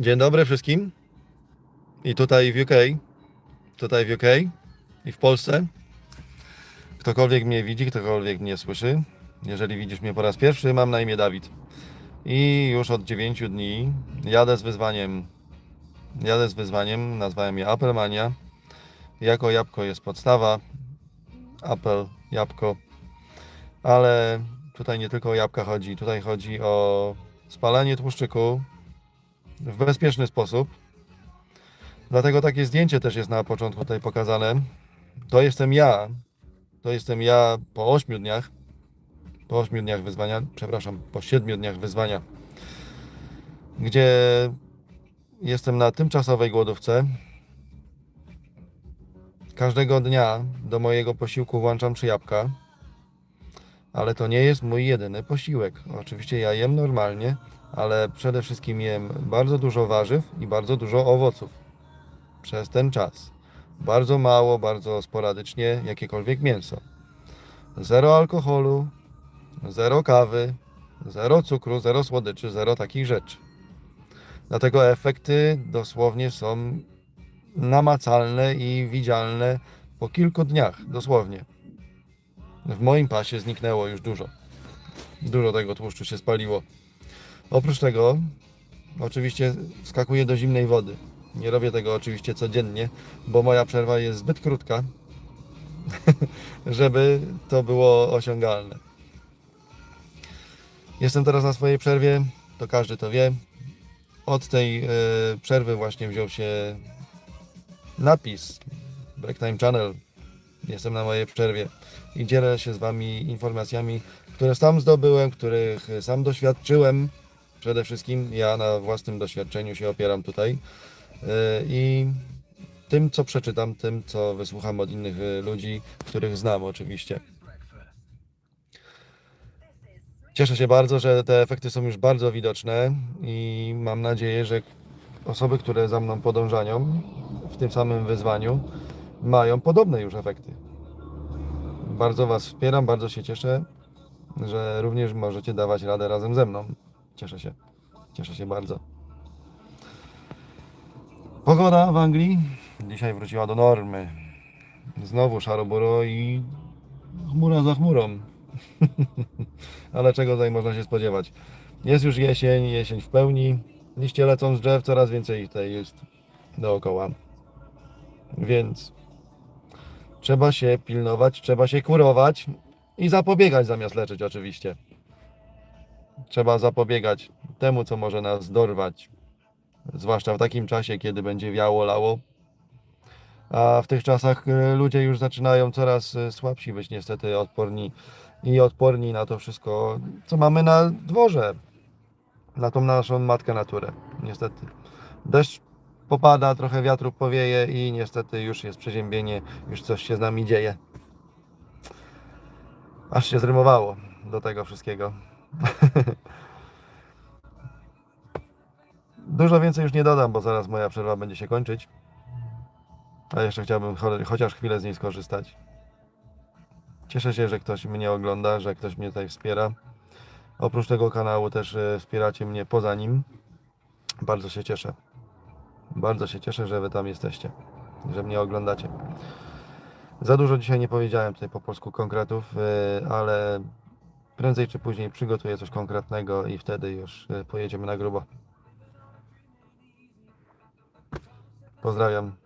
Dzień dobry wszystkim. I tutaj w UK, tutaj w UK i w Polsce. Ktokolwiek mnie widzi, ktokolwiek mnie słyszy. Jeżeli widzisz mnie po raz pierwszy, mam na imię Dawid. I już od 9 dni jadę z wyzwaniem. Jadę z wyzwaniem, nazwałem je Applemania. Jako jabłko jest podstawa. Apple, jabłko. Ale tutaj nie tylko o jabłka chodzi, tutaj chodzi o spalanie tłuszczyku, w bezpieczny sposób. Dlatego takie zdjęcie też jest na początku tutaj pokazane. To jestem ja. To jestem ja po 8 dniach. Po 8 dniach wyzwania, przepraszam, po 7 dniach wyzwania, gdzie jestem na tymczasowej głodówce. Każdego dnia do mojego posiłku włączam trzy jabłka, ale to nie jest mój jedyny posiłek. Oczywiście ja jem normalnie, ale przede wszystkim jem bardzo dużo warzyw i bardzo dużo owoców przez ten czas. Bardzo mało, bardzo sporadycznie jakiekolwiek mięso. Zero alkoholu, zero kawy, zero cukru, zero słodyczy, zero takich rzeczy. Dlatego efekty dosłownie są namacalne i widzialne po kilku dniach, dosłownie. W moim pasie zniknęło już dużo. Dużo tego tłuszczu się spaliło. Oprócz tego, oczywiście wskakuję do zimnej wody. Nie robię tego oczywiście codziennie, bo moja przerwa jest zbyt krótka, żeby to było osiągalne. Jestem teraz na swojej przerwie, to każdy to wie. Od tej e, przerwy właśnie wziął się napis Break Time Channel. Jestem na mojej przerwie i dzielę się z Wami informacjami, które sam zdobyłem, których sam doświadczyłem. Przede wszystkim ja na własnym doświadczeniu się opieram tutaj Yy, i tym, co przeczytam, tym, co wysłucham od innych y, ludzi, których znam oczywiście. Cieszę się bardzo, że te efekty są już bardzo widoczne i mam nadzieję, że osoby, które za mną podążają w tym samym wyzwaniu, mają podobne już efekty. Bardzo Was wspieram, bardzo się cieszę, że również możecie dawać radę razem ze mną. Cieszę się. Cieszę się bardzo. Pogoda w Anglii dzisiaj wróciła do normy. Znowu szaroburo i chmura za chmurą. Ale czego tutaj można się spodziewać? Jest już jesień, jesień w pełni. Liście lecą z drzew, coraz więcej tutaj jest dookoła. Więc trzeba się pilnować, trzeba się kurować i zapobiegać zamiast leczyć oczywiście. Trzeba zapobiegać temu, co może nas dorwać. Zwłaszcza w takim czasie, kiedy będzie wiało, lało. A w tych czasach e, ludzie już zaczynają coraz e, słabsi być niestety odporni i odporni na to wszystko, co mamy na dworze. Na tą naszą matkę naturę. Niestety. Deszcz popada, trochę wiatru powieje i niestety już jest przeziębienie, już coś się z nami dzieje. Aż się zrymowało do tego wszystkiego. Dużo więcej już nie dodam, bo zaraz moja przerwa będzie się kończyć. A jeszcze chciałbym cho- chociaż chwilę z niej skorzystać. Cieszę się, że ktoś mnie ogląda, że ktoś mnie tutaj wspiera. Oprócz tego kanału też e, wspieracie mnie poza nim. Bardzo się cieszę. Bardzo się cieszę, że Wy tam jesteście, że mnie oglądacie. Za dużo dzisiaj nie powiedziałem tutaj po polsku konkretów, e, ale prędzej czy później przygotuję coś konkretnego i wtedy już e, pojedziemy na grubo. Pozdrawiam.